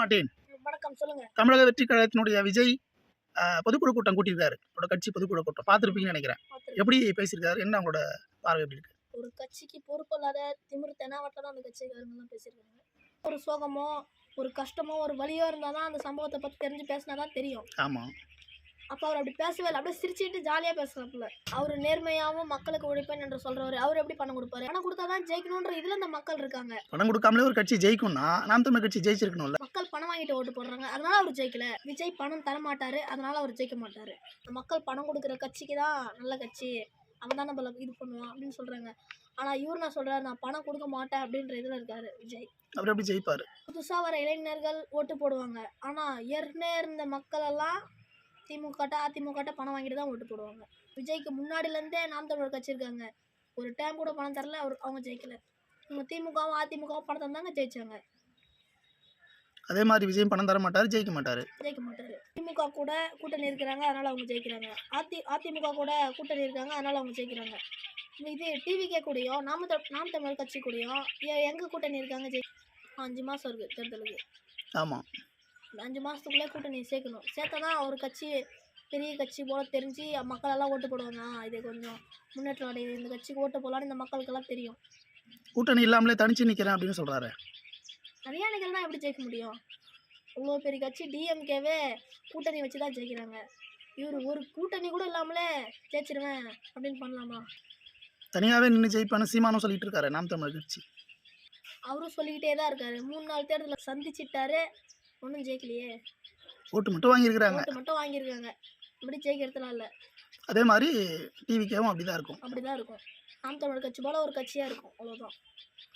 மாட்டேன் வணக்கம் சொல்லுங்க. தமிழக வெற்றி கழகத்தினுடைய விஜய் பொதுக்குழு கூட்டம் கூட்டியிருக்காரு. அவரோட கட்சி பொதுக்குழு கூட்டம். பார்த்துருப்பீங்கன்னு நினைக்கிறேன். எப்படி பேசியிருக்காரு? என்ன அவங்களோட பார்வை எப்படி இருக்கு? ஒரு கட்சிக்கு பொறுப்பு இல்லாத திமிர் தெனாவட்டில் தான் அந்த கட்சிக்காரங்கெல்லாம் பேசியிருக்காங்க. ஒரு சோகமோ ஒரு கஷ்டமோ ஒரு வலியோ இருந்தால் தான் அந்த சம்பவத்தை பற்றி தெரிஞ்சு பேசினா தான் தெரியும். ஆமாம் அப்போ அவர் அப்படி பேசவே இல்லை. அப்படியே சிரிச்சிட்டு ஜாலியாக பேசுறாப்புல. அவர் நேர்மையாகவும் மக்களுக்கு உழைப்பேன் என்று சொல்றவர். அவர் எப்படி பணம் கொடுப்பாரு? பணம் கொடுத்தா தான் ஜெயிக்கணுன்ற இதில் இந்த மக்கள் இருக்காங்க. பணம் கொடுக்காமலே ஒரு கட்சி ஜெயிக்கும்னா நாம் தமிழ் கட்சி ஜெயிச்சிருக்கணும்ல. மக்கள் பணம் வாங்கிட்டு ஓட்டு போடுறாங்க. அதனால அவர் ஜெயிக்கல. விஜய் பணம் தர மாட்டாரு அதனால அவர் ஜெயிக்க மாட்டாரு. மக்கள் பணம் கொடுக்குற கட்சிக்கு தான் நல்ல கட்சி. அவன் தான் நம்மள இது பண்ணுவான் அப்படின்னு சொல்றாங்க. ஆனா இவர் நான் சொல்றாரு நான் பணம் கொடுக்க மாட்டேன் அப்படின்ற இதுல இருக்காரு விஜய். அவர் எப்படி ஜெயிப்பார்? புதுசா வர இளைஞர்கள் ஓட்டு போடுவாங்க. ஆனா ஏற்கனவே இருந்த மக்கள் எல்லாம் திமுகட்ட அதிமுகட்ட பணம் வாங்கிட்டு தான் ஓட்டு போடுவாங்க. விஜய்க்கு முன்னாடில இருந்தே நாம் தமிழர் கட்சி இருக்காங்க. ஒரு டைம் கூட பணம் தரல அவர் அவங்க ஜெயிக்கல. இவங்க திமுகவும் அதிமுகவும் பணம் தந்தாங்க ஜெயிச்சாங்க. அதே மாதிரி விஜயம் பணம் தர மாட்டார் ஜெயிக்க மாட்டார். ஜெயிக்க மாட்டாரு. திமுக கூட கூட்டணி இருக்கிறாங்க அதனால அவங்க ஜெயிக்கிறாங்க. அதி அதிமுக கூட கூட்டணி இருக்காங்க அதனால அவங்க ஜெயிக்கிறாங்க. இது டிவிகே கூடயும் நாம நாம் தமிழர் கட்சி கூடயும் எ- எங்க கூட்டணி இருக்காங்க ஜெயி அஞ்சு மாசம் இருக்கு தேர்தலுக்கு. ஆமாம் அஞ்சு மாசத்துக்குள்ளே கூட்டணி சேர்க்கணும். சேர்த்தா தான் ஒரு கட்சி பெரிய கட்சி போல தெரிஞ்சு மக்கள் எல்லாம் ஓட்டு போடுவாங்க. இது கொஞ்சம் முன்னேற்றம் அடையுது. இந்த கட்சிக்கு ஓட்டு போடலான்னு இந்த மக்களுக்கெல்லாம் தெரியும். கூட்டணி இல்லாமலே தனிச்சு நிற்கிறேன் அப்படின்னு சொல்கிறாரு தனியானிகள் தான் எப்படி ஜெயிக்க முடியும்? இவ்வளோ பெரிய கட்சி டிஎம்கேவே கூட்டணி வச்சு தான் ஜெயிக்கிறாங்க. இவர் ஒரு கூட்டணி கூட இல்லாமலே ஜெயிச்சிருவேன் அப்படின்னு பண்ணலாமா? தனியாகவே நின்று ஜெயிப்பான்னு சீமானும் சொல்லிட்டு இருக்காரு நாம் தமிழ் கட்சி. அவரும் சொல்லிக்கிட்டே தான் இருக்காரு. மூணு நாள் தேர்தலில் சந்திச்சிட்டாரு. ஒன்றும் ஜெயிக்கலையே. ஓட்டு மட்டும் வாங்கியிருக்கிறாங்க. ஓட்டு மட்டும் வாங்கியிருக்காங்க. இப்படி ஜெயிக்கிறதுலாம் இல்லை. அதே மாதிரி டிவிக்கேவும் அப்படி தான் இருக்கும். அப்படி தான் இருக்கும். நாம் தமிழ் கட்சி போல ஒரு கட்சியாக இருக்கும். அவ்வளோதான்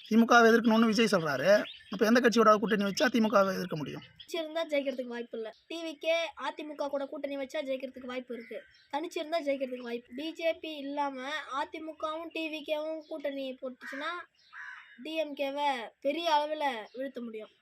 திமுகவை எதிர்க்கணும்னு விஜய் சொல்கிறாரு அப்போ எந்த கட்சியோட கூட்டணி வச்சா திமுகவை எதிர்க்க முடியும்? தனிச்சு இருந்தால் ஜெயிக்கிறதுக்கு வாய்ப்பு இல்லை. டிவிக்கே அதிமுக கூட கூட்டணி வச்சா ஜெயிக்கிறதுக்கு வாய்ப்பு இருக்கு. தனிச்சு இருந்தால் ஜெயிக்கிறதுக்கு வாய்ப்பு. பிஜேபி இல்லாமல் அதிமுகவும் டிவிகேவும் கூட்டணி போட்டுச்சுன்னா டிஎம்கேவை பெரிய அளவில் வீழ்த்த முடியும்.